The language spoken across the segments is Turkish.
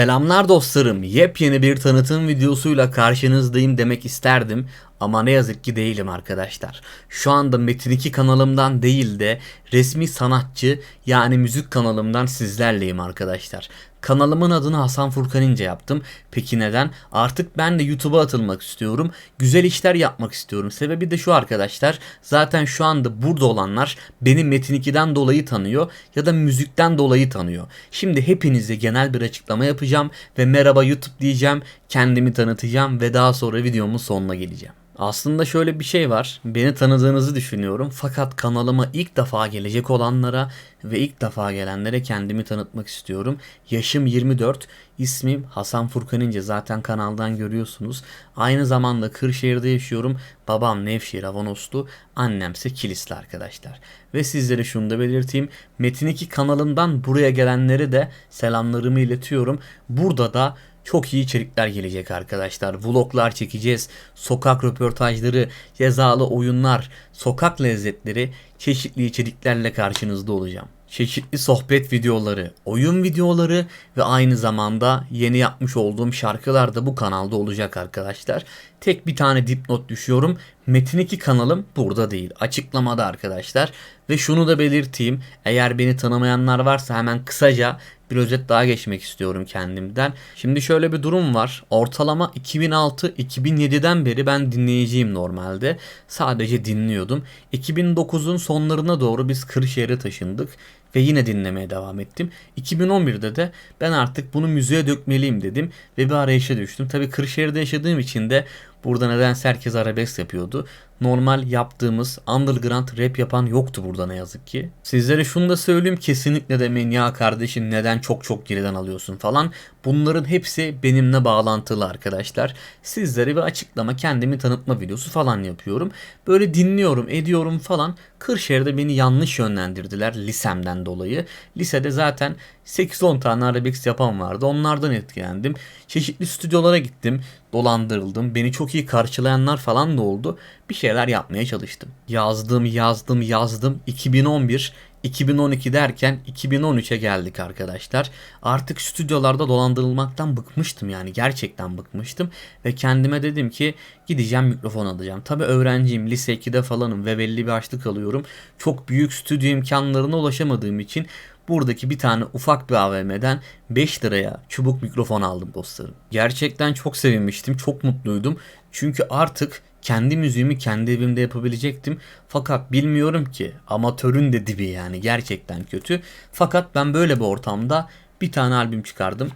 Selamlar dostlarım. Yepyeni bir tanıtım videosuyla karşınızdayım demek isterdim ama ne yazık ki değilim arkadaşlar. Şu anda Metin 2 kanalımdan değil de resmi sanatçı yani müzik kanalımdan sizlerleyim arkadaşlar. Kanalımın adını Hasan Furkan İnce yaptım. Peki neden? Artık ben de YouTube'a atılmak istiyorum. Güzel işler yapmak istiyorum. Sebebi de şu arkadaşlar. Zaten şu anda burada olanlar beni Metin 2'den dolayı tanıyor ya da müzikten dolayı tanıyor. Şimdi hepinize genel bir açıklama yapacağım ve merhaba YouTube diyeceğim. Kendimi tanıtacağım ve daha sonra videomun sonuna geleceğim. Aslında şöyle bir şey var. Beni tanıdığınızı düşünüyorum. Fakat kanalıma ilk defa gelecek olanlara ve ilk defa gelenlere kendimi tanıtmak istiyorum. Yaşım 24. İsmim Hasan Furkan İnce. Zaten kanaldan görüyorsunuz. Aynı zamanda Kırşehir'de yaşıyorum. Babam Nevşehir Avanoslu. Annemse Kilisli arkadaşlar. Ve sizlere şunu da belirteyim. Metin 2 kanalından buraya gelenlere de selamlarımı iletiyorum. Burada da çok iyi içerikler gelecek arkadaşlar. Vloglar çekeceğiz. Sokak röportajları, cezalı oyunlar, sokak lezzetleri, çeşitli içeriklerle karşınızda olacağım. Çeşitli sohbet videoları, oyun videoları ve aynı zamanda yeni yapmış olduğum şarkılar da bu kanalda olacak arkadaşlar. Tek bir tane dipnot düşüyorum. Metin 2 kanalım burada değil. Açıklamada arkadaşlar. Ve şunu da belirteyim. Eğer beni tanımayanlar varsa hemen kısaca bir özet daha geçmek istiyorum kendimden. Şimdi şöyle bir durum var. Ortalama 2006-2007'den beri ben dinleyiciyim normalde. Sadece dinliyordum. 2009'un sonlarına doğru biz Kırşehir'e taşındık ve yine dinlemeye devam ettim. 2011'de de ben artık bunu müziğe dökmeliyim dedim ve bir arayışa düştüm. Tabi Kırşehir'de yaşadığım için de burada nedense herkes arabesk yapıyordu. Normal yaptığımız underground rap yapan yoktu burada ne yazık ki. Sizlere şunu da söyleyeyim kesinlikle demeyin ya kardeşim neden çok çok geriden alıyorsun falan. Bunların hepsi benimle bağlantılı arkadaşlar. Sizlere bir açıklama kendimi tanıtma videosu falan yapıyorum. Böyle dinliyorum ediyorum falan. Kırşehir'de beni yanlış yönlendirdiler lisemden dolayı. Lisede zaten 8-10 tane arabesk yapan vardı. Onlardan etkilendim. Çeşitli stüdyolara gittim. Dolandırıldım. Beni çok iyi karşılayanlar falan da oldu. Bir şeyler yapmaya çalıştım. Yazdım, yazdım, yazdım. 2011 2012 derken 2013'e geldik arkadaşlar. Artık stüdyolarda dolandırılmaktan bıkmıştım yani gerçekten bıkmıştım. Ve kendime dedim ki gideceğim mikrofon alacağım. Tabi öğrenciyim lise 2'de falanım ve belli bir açlık alıyorum. Çok büyük stüdyo imkanlarına ulaşamadığım için buradaki bir tane ufak bir AVM'den 5 liraya çubuk mikrofon aldım dostlarım. Gerçekten çok sevinmiştim, çok mutluydum. Çünkü artık kendi müziğimi kendi evimde yapabilecektim. Fakat bilmiyorum ki amatörün de dibi yani gerçekten kötü. Fakat ben böyle bir ortamda bir tane albüm çıkardım.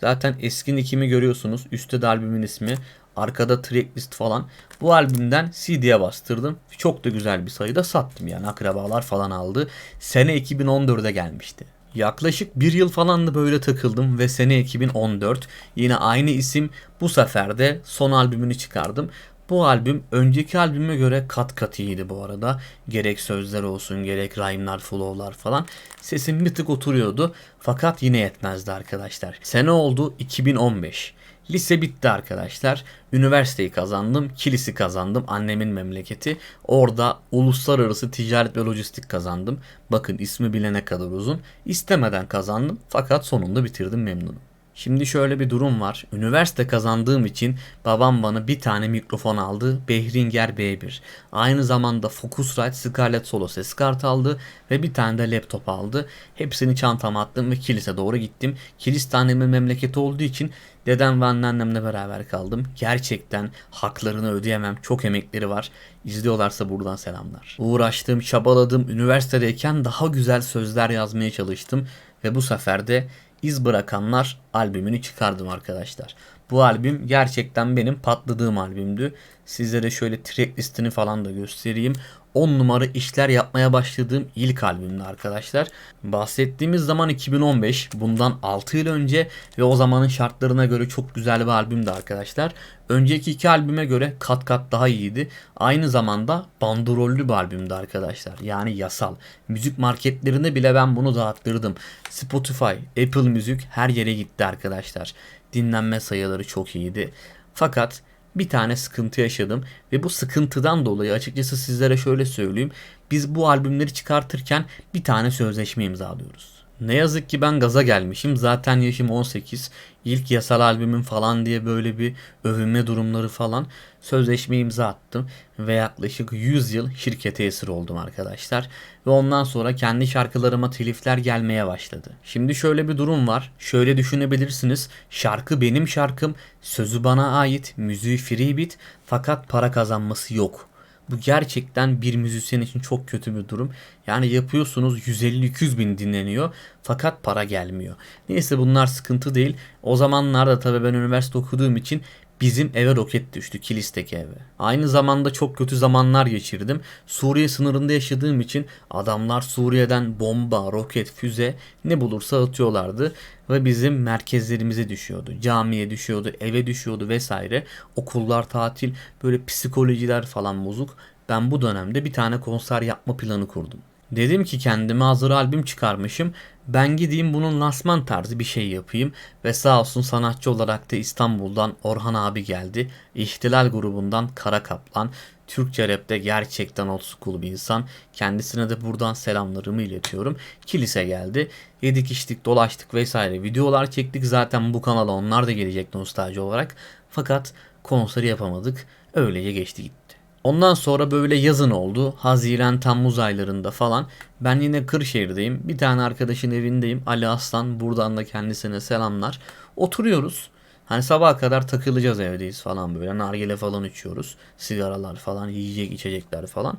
Zaten eski nickimi görüyorsunuz. Üstte de albümün ismi. Arkada tracklist falan. Bu albümden CD'ye bastırdım. Çok da güzel bir sayıda sattım yani akrabalar falan aldı. Sene 2014'e gelmişti. Yaklaşık bir yıl falan da böyle takıldım ve sene 2014 yine aynı isim bu sefer de son albümünü çıkardım. Bu albüm önceki albüme göre kat kat iyiydi bu arada. Gerek sözler olsun gerek rhyme'lar, flow'lar falan. Sesim bir tık oturuyordu. Fakat yine yetmezdi arkadaşlar. Sene oldu 2015. Lise bitti arkadaşlar. Üniversiteyi kazandım. Kilisi kazandım. Annemin memleketi. Orada uluslararası ticaret ve lojistik kazandım. Bakın ismi bile ne kadar uzun. İstemeden kazandım. Fakat sonunda bitirdim memnunum. Şimdi şöyle bir durum var. Üniversite kazandığım için babam bana bir tane mikrofon aldı. Behringer B1. Aynı zamanda Focusrite Scarlett Solo ses kartı aldı ve bir tane de laptop aldı. Hepsini çantama attım ve kilise doğru gittim. Kilis annemin memleketi olduğu için dedem ve anneannemle beraber kaldım. Gerçekten haklarını ödeyemem. Çok emekleri var. İzliyorlarsa buradan selamlar. Uğraştım, çabaladım. Üniversitedeyken daha güzel sözler yazmaya çalıştım. Ve bu sefer de İz Bırakanlar albümünü çıkardım arkadaşlar. Bu albüm gerçekten benim patladığım albümdü. Sizlere şöyle track listini falan da göstereyim. 10 numara işler yapmaya başladığım ilk albümdü arkadaşlar. Bahsettiğimiz zaman 2015 bundan 6 yıl önce ve o zamanın şartlarına göre çok güzel bir albümdü arkadaşlar. Önceki iki albüme göre kat kat daha iyiydi. Aynı zamanda bandrollü bir albümdü arkadaşlar. Yani yasal. Müzik marketlerinde bile ben bunu dağıttırdım. Spotify, Apple Müzik her yere gitti arkadaşlar. Dinlenme sayıları çok iyiydi. Fakat bir tane sıkıntı yaşadım ve bu sıkıntıdan dolayı açıkçası sizlere şöyle söyleyeyim. Biz bu albümleri çıkartırken bir tane sözleşme imzalıyoruz. Ne yazık ki ben gaza gelmişim. Zaten yaşım 18. İlk yasal albümüm falan diye böyle bir övünme durumları falan sözleşme imza attım ve yaklaşık 100 yıl şirkete esir oldum arkadaşlar. Ve ondan sonra kendi şarkılarıma telifler gelmeye başladı. Şimdi şöyle bir durum var. Şöyle düşünebilirsiniz. Şarkı benim şarkım, sözü bana ait, müziği free beat fakat para kazanması yok. Bu gerçekten bir müzisyen için çok kötü bir durum. Yani yapıyorsunuz 150-200 bin dinleniyor fakat para gelmiyor. Neyse bunlar sıkıntı değil. O zamanlarda tabii ben üniversite okuduğum için bizim eve roket düştü Kilis'teki eve. Aynı zamanda çok kötü zamanlar geçirdim. Suriye sınırında yaşadığım için adamlar Suriye'den bomba, roket, füze ne bulursa atıyorlardı ve bizim merkezlerimize düşüyordu. Camiye düşüyordu, eve düşüyordu vesaire. Okullar tatil, böyle psikolojiler falan bozuk. Ben bu dönemde bir tane konser yapma planı kurdum. Dedim ki kendime hazır albüm çıkarmışım. Ben gideyim bunun lansman tarzı bir şey yapayım. Ve sağ olsun sanatçı olarak da İstanbul'dan Orhan abi geldi. İhtilal grubundan Kara Kaplan. Türkçe rapte gerçekten old school bir insan. Kendisine de buradan selamlarımı iletiyorum. Kilise geldi. Yedik içtik dolaştık vesaire videolar çektik. Zaten bu kanala onlar da gelecek nostalji olarak. Fakat konseri yapamadık. Öylece geçti gitti. Ondan sonra böyle yazın oldu. Haziran, Temmuz aylarında falan. Ben yine Kırşehir'deyim. Bir tane arkadaşın evindeyim. Ali Aslan. Buradan da kendisine selamlar. Oturuyoruz. Hani sabaha kadar takılacağız evdeyiz falan böyle. Nargile falan içiyoruz. Sigaralar falan, yiyecek içecekler falan.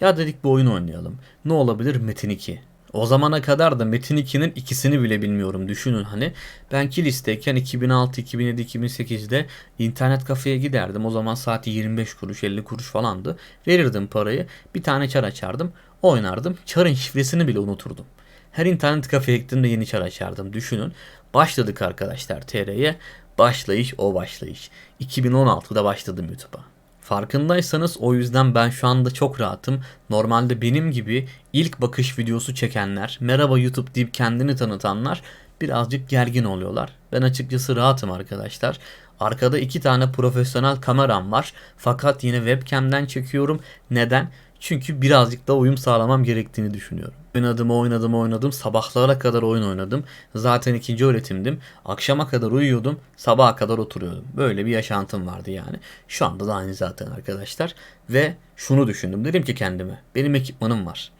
Ya dedik bir oyun oynayalım. Ne olabilir? Metin 2. O zamana kadar da Metin 2'nin ikisini bile bilmiyorum düşünün hani. Ben Kilis'teyken 2006, 2007, 2008'de internet kafeye giderdim. O zaman saati 25 kuruş 50 kuruş falandı. Verirdim parayı bir tane çar açardım oynardım. Çarın şifresini bile unuturdum. Her internet kafeye gittiğimde yeni çar açardım düşünün. Başladık arkadaşlar TR'ye. Başlayış o başlayış. 2016'da başladım YouTube'a. Farkındaysanız o yüzden ben şu anda çok rahatım. Normalde benim gibi ilk bakış videosu çekenler, merhaba YouTube deyip kendini tanıtanlar birazcık gergin oluyorlar. Ben açıkçası rahatım arkadaşlar. Arkada iki tane profesyonel kameram var. Fakat yine webcam'den çekiyorum. Neden? Çünkü birazcık da uyum sağlamam gerektiğini düşünüyorum. Oynadım oynadım oynadım sabahlara kadar oyun oynadım. Zaten ikinci öğretimdim. Akşama kadar uyuyordum sabaha kadar oturuyordum. Böyle bir yaşantım vardı yani. Şu anda da aynı zaten arkadaşlar. Ve şunu düşündüm dedim ki kendime benim ekipmanım var.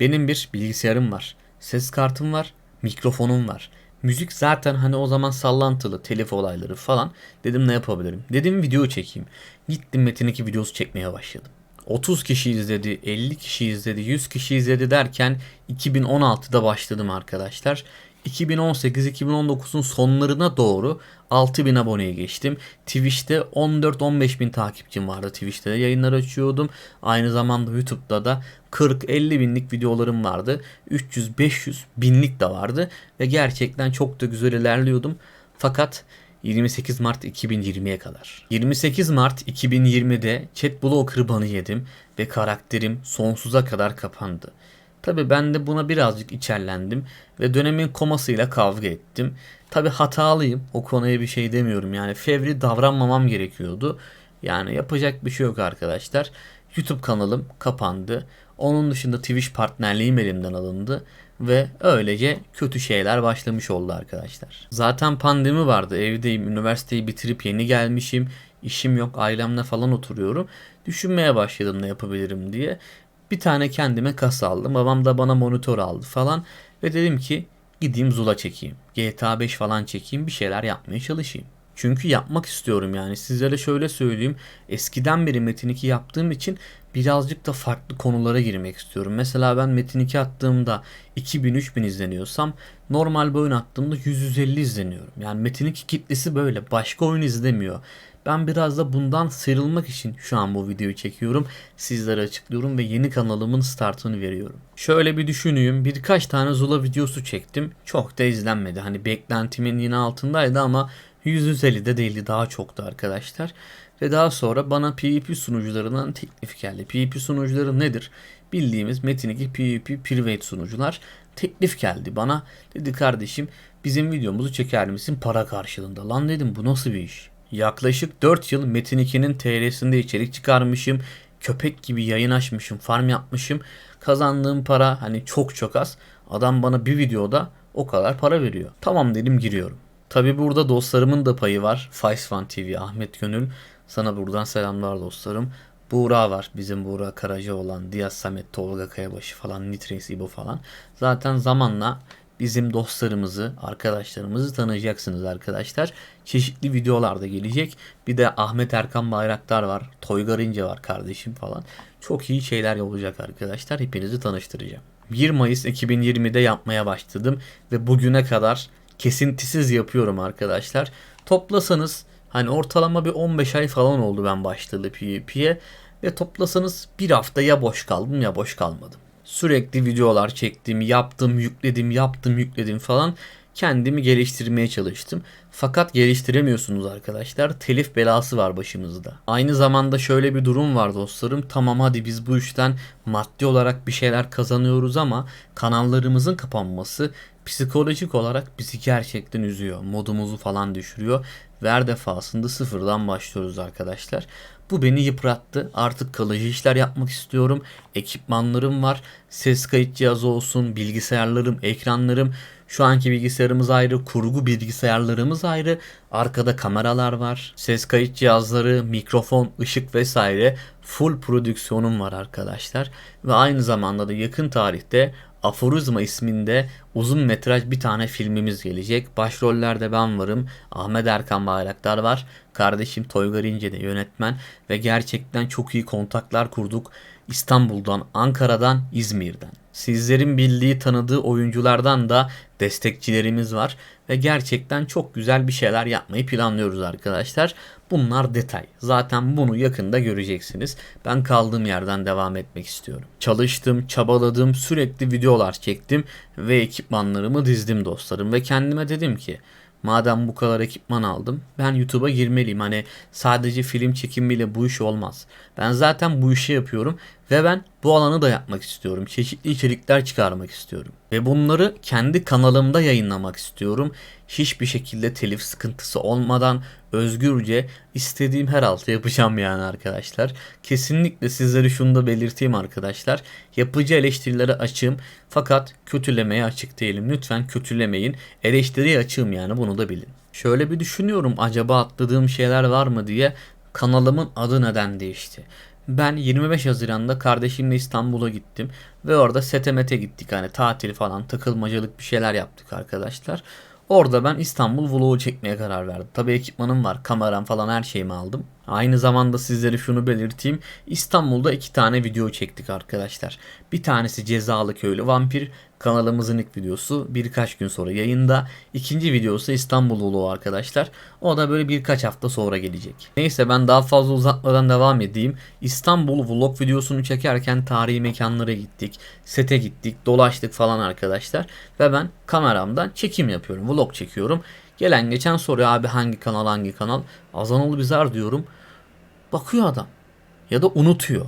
Benim bir bilgisayarım var. Ses kartım var. Mikrofonum var. Müzik zaten hani o zaman sallantılı, telif olayları falan. Dedim ne yapabilirim? Dedim video çekeyim. Gittim Metin 2 videosu çekmeye başladım. 30 kişi izledi, 50 kişi izledi, 100 kişi izledi derken 2016'da başladım arkadaşlar. 2018-2019'un sonlarına doğru 6000 aboneye geçtim. Twitch'te 14-15 bin takipçim vardı. Twitch'te de yayınlar açıyordum. Aynı zamanda YouTube'da da 40-50 binlik videolarım vardı. 300-500 binlik de vardı. Ve gerçekten çok da güzel ilerliyordum. Fakat 28 Mart 2020'ye kadar. 28 Mart 2020'de Chatblocker banı yedim ve karakterim sonsuza kadar kapandı. Tabi ben de buna birazcık içerlendim ve dönemin komasıyla kavga ettim. Tabi hatalıyım o konuya bir şey demiyorum yani fevri davranmamam gerekiyordu. Yani yapacak bir şey yok arkadaşlar. YouTube kanalım kapandı. Onun dışında Twitch partnerliğim elimden alındı ve öylece kötü şeyler başlamış oldu arkadaşlar. Zaten pandemi vardı. Evdeyim, üniversiteyi bitirip yeni gelmişim. işim yok, ailemle falan oturuyorum. Düşünmeye başladım ne yapabilirim diye. Bir tane kendime kasa aldım. Babam da bana monitör aldı falan. Ve dedim ki gideyim Zula çekeyim. GTA 5 falan çekeyim bir şeyler yapmaya çalışayım. Çünkü yapmak istiyorum yani. Sizlere şöyle söyleyeyim. Eskiden beri Metin 2 yaptığım için birazcık da farklı konulara girmek istiyorum. Mesela ben Metin 2 attığımda 2000-3000 izleniyorsam normal bir oyun attığımda 100-150 izleniyorum. Yani Metin 2 kitlesi böyle. Başka oyun izlemiyor. Ben biraz da bundan sıyrılmak için şu an bu videoyu çekiyorum. Sizlere açıklıyorum ve yeni kanalımın startını veriyorum. Şöyle bir düşüneyim. Birkaç tane Zula videosu çektim. Çok da izlenmedi. Hani beklentimin yine altındaydı ama 150'de değildi daha çoktu arkadaşlar. Ve daha sonra bana PvP sunucularından teklif geldi. PvP sunucuları nedir? Bildiğimiz Metin 2 PvP private sunucular teklif geldi bana. Dedi kardeşim bizim videomuzu çeker misin para karşılığında? Lan dedim bu nasıl bir iş? Yaklaşık 4 yıl Metin 2'nin TR'sinde içerik çıkarmışım. Köpek gibi yayın açmışım, farm yapmışım. Kazandığım para hani çok çok az. Adam bana bir videoda O kadar para veriyor. Tamam dedim giriyorum. Tabi burada dostlarımın da payı var. Faysfan TV, Ahmet Gönül. Sana buradan selamlar dostlarım. Buğra var. Bizim Buğra Karaca olan Diyaz Samet, Tolga Kayabaşı falan, Nitres İbo falan. Zaten zamanla bizim dostlarımızı, arkadaşlarımızı tanıyacaksınız arkadaşlar. Çeşitli videolar da gelecek. Bir de Ahmet Erkan Bayraktar var. Toygar İnce var kardeşim falan. Çok iyi şeyler olacak arkadaşlar. Hepinizi tanıştıracağım. 1 Mayıs 2020'de yapmaya başladım ve bugüne kadar kesintisiz yapıyorum arkadaşlar. Toplasanız hani ortalama bir 15 ay falan oldu ben başladı PvP'ye ve toplasanız bir hafta ya boş kaldım ya boş kalmadım. Sürekli videolar çektim, yaptım, yükledim, yaptım, yükledim falan. Kendimi geliştirmeye çalıştım. Fakat geliştiremiyorsunuz arkadaşlar. Telif belası var başımızda. Aynı zamanda şöyle bir durum var dostlarım. Tamam hadi biz bu işten maddi olarak bir şeyler kazanıyoruz ama kanallarımızın kapanması psikolojik olarak bizi gerçekten üzüyor. Modumuzu falan düşürüyor. Ve her defasında sıfırdan başlıyoruz arkadaşlar. Bu beni yıprattı. Artık kalıcı işler yapmak istiyorum. Ekipmanlarım var. Ses kayıt cihazı olsun, bilgisayarlarım, ekranlarım. Şu anki bilgisayarımız ayrı, kurgu bilgisayarlarımız ayrı. Arkada kameralar var. Ses kayıt cihazları, mikrofon, ışık vesaire full prodüksiyonum var arkadaşlar. Ve aynı zamanda da yakın tarihte Aforizma isminde uzun metraj bir tane filmimiz gelecek. Başrollerde ben varım. Ahmet Erkan Bayraktar var. Kardeşim Toygar İnce de yönetmen. Ve gerçekten çok iyi kontaklar kurduk. İstanbul'dan, Ankara'dan, İzmir'den. Sizlerin bildiği, tanıdığı oyunculardan da destekçilerimiz var ve gerçekten çok güzel bir şeyler yapmayı planlıyoruz arkadaşlar. Bunlar detay. Zaten bunu yakında göreceksiniz. Ben kaldığım yerden devam etmek istiyorum. Çalıştım, çabaladım, sürekli videolar çektim ve ekipmanlarımı dizdim dostlarım ve kendime dedim ki Madem bu kadar ekipman aldım ben YouTube'a girmeliyim. Hani sadece film çekimiyle bu iş olmaz. Ben zaten bu işi yapıyorum ve ben bu alanı da yapmak istiyorum. Çeşitli içerikler çıkarmak istiyorum. Ve bunları kendi kanalımda yayınlamak istiyorum. Hiçbir şekilde telif sıkıntısı olmadan özgürce istediğim her altı yapacağım yani arkadaşlar. Kesinlikle sizlere şunu da belirteyim arkadaşlar. Yapıcı eleştirilere açığım fakat kötülemeye açık değilim. Lütfen kötülemeyin. Eleştiriye açığım yani bunu da bilin. Şöyle bir düşünüyorum acaba atladığım şeyler var mı diye kanalımın adı neden değişti? Ben 25 Haziran'da kardeşimle İstanbul'a gittim ve orada setemete gittik hani tatil falan takılmacalık bir şeyler yaptık arkadaşlar. Orada ben İstanbul vlogu çekmeye karar verdim. Tabi ekipmanım var, kameram falan her şeyimi aldım. Aynı zamanda sizlere şunu belirteyim. İstanbul'da iki tane video çektik arkadaşlar. Bir tanesi Cezalı Köylü Vampir. Kanalımızın ilk videosu birkaç gün sonra yayında. İkinci videosu İstanbul vlogu arkadaşlar. O da böyle birkaç hafta sonra gelecek. Neyse ben daha fazla uzatmadan devam edeyim. İstanbul vlog videosunu çekerken tarihi mekanlara gittik. Sete gittik, dolaştık falan arkadaşlar. Ve ben kameramdan çekim yapıyorum, vlog çekiyorum. Gelen geçen soruyor abi hangi kanal hangi kanal. Azanalı Bizar diyorum. Bakıyor adam. Ya da unutuyor.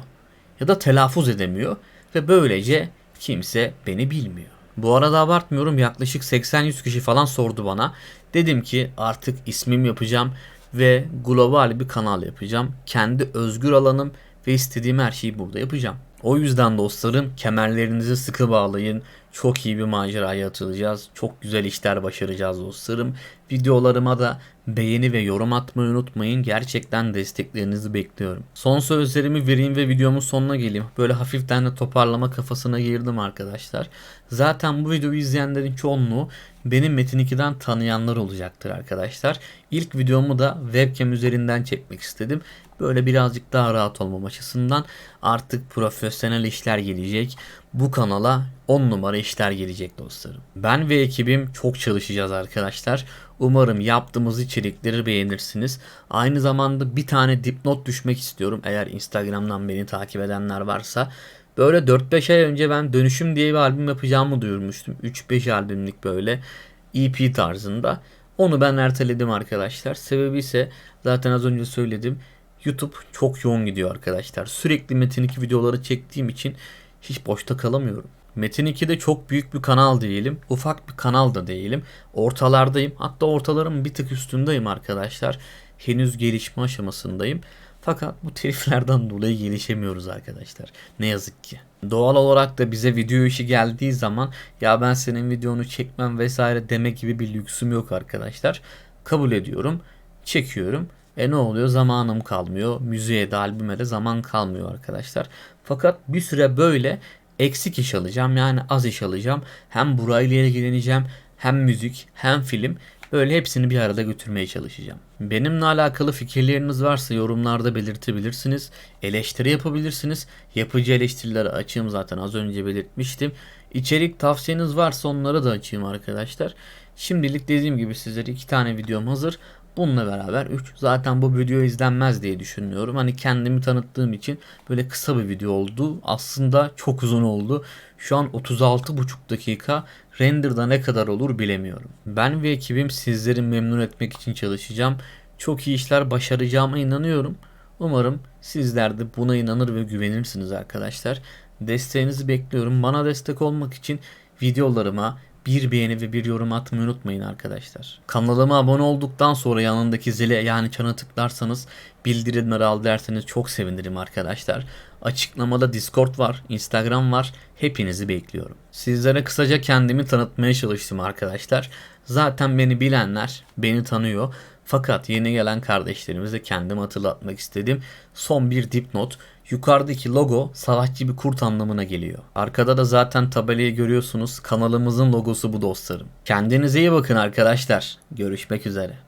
Ya da telaffuz edemiyor. Ve böylece kimse beni bilmiyor. Bu arada abartmıyorum yaklaşık 80-100 kişi falan sordu bana. Dedim ki artık ismim yapacağım ve global bir kanal yapacağım. Kendi özgür alanım ve istediğim her şeyi burada yapacağım. O yüzden dostlarım kemerlerinizi sıkı bağlayın. Çok iyi bir maceraya atılacağız. Çok güzel işler başaracağız dostlarım. Videolarıma da beğeni ve yorum atmayı unutmayın. Gerçekten desteklerinizi bekliyorum. Son sözlerimi vereyim ve videomun sonuna geleyim. Böyle hafiften de toparlama kafasına girdim arkadaşlar. Zaten bu videoyu izleyenlerin çoğunluğu benim Metin 2'den tanıyanlar olacaktır arkadaşlar. İlk videomu da webcam üzerinden çekmek istedim. Böyle birazcık daha rahat olmam açısından artık profesyonel işler gelecek. Bu kanala 10 numara işler gelecek dostlarım. Ben ve ekibim çok çalışacağız arkadaşlar. Umarım yaptığımız içerikleri beğenirsiniz. Aynı zamanda bir tane dipnot düşmek istiyorum. Eğer Instagram'dan beni takip edenler varsa. Böyle 4-5 ay önce ben Dönüşüm diye bir albüm yapacağımı duyurmuştum. 3-5 albümlük böyle EP tarzında. Onu ben erteledim arkadaşlar. Sebebi ise zaten az önce söyledim. YouTube çok yoğun gidiyor arkadaşlar. Sürekli Metin 2 videoları çektiğim için hiç boşta kalamıyorum. Metin 2'de çok büyük bir kanal değilim. Ufak bir kanal da değilim. Ortalardayım. Hatta ortaların bir tık üstündeyim arkadaşlar. Henüz gelişme aşamasındayım. Fakat bu teliflerden dolayı gelişemiyoruz arkadaşlar. Ne yazık ki. Doğal olarak da bize video işi geldiği zaman ya ben senin videonu çekmem vesaire deme gibi bir lüksüm yok arkadaşlar. Kabul ediyorum, çekiyorum. E ne oluyor? Zamanım kalmıyor. Müziğe de albüme de zaman kalmıyor arkadaşlar. Fakat bir süre böyle eksik iş alacağım. Yani az iş alacağım. Hem burayla ilgileneceğim. Hem müzik hem film. Böyle hepsini bir arada götürmeye çalışacağım. Benimle alakalı fikirleriniz varsa yorumlarda belirtebilirsiniz. Eleştiri yapabilirsiniz. Yapıcı eleştirilere açığım zaten az önce belirtmiştim. İçerik tavsiyeniz varsa onları da açayım arkadaşlar. Şimdilik dediğim gibi sizlere iki tane videom hazır. Bununla beraber 3. Zaten bu video izlenmez diye düşünüyorum. Hani kendimi tanıttığım için böyle kısa bir video oldu. Aslında çok uzun oldu. Şu an 36,5 dakika. Render'da ne kadar olur bilemiyorum. Ben ve ekibim sizleri memnun etmek için çalışacağım. Çok iyi işler başaracağıma inanıyorum. Umarım sizler de buna inanır ve güvenirsiniz arkadaşlar. Desteğinizi bekliyorum. Bana destek olmak için videolarıma bir beğeni ve bir yorum atmayı unutmayın arkadaşlar. Kanalıma abone olduktan sonra yanındaki zile yani çana tıklarsanız bildirimleri al derseniz çok sevinirim arkadaşlar. Açıklamada Discord var, Instagram var. Hepinizi bekliyorum. Sizlere kısaca kendimi tanıtmaya çalıştım arkadaşlar. Zaten beni bilenler beni tanıyor. Fakat yeni gelen kardeşlerimize kendimi hatırlatmak istedim. Son bir dipnot. Yukarıdaki logo savaşçı bir kurt anlamına geliyor. Arkada da zaten tabelayı görüyorsunuz. Kanalımızın logosu bu dostlarım. Kendinize iyi bakın arkadaşlar. Görüşmek üzere.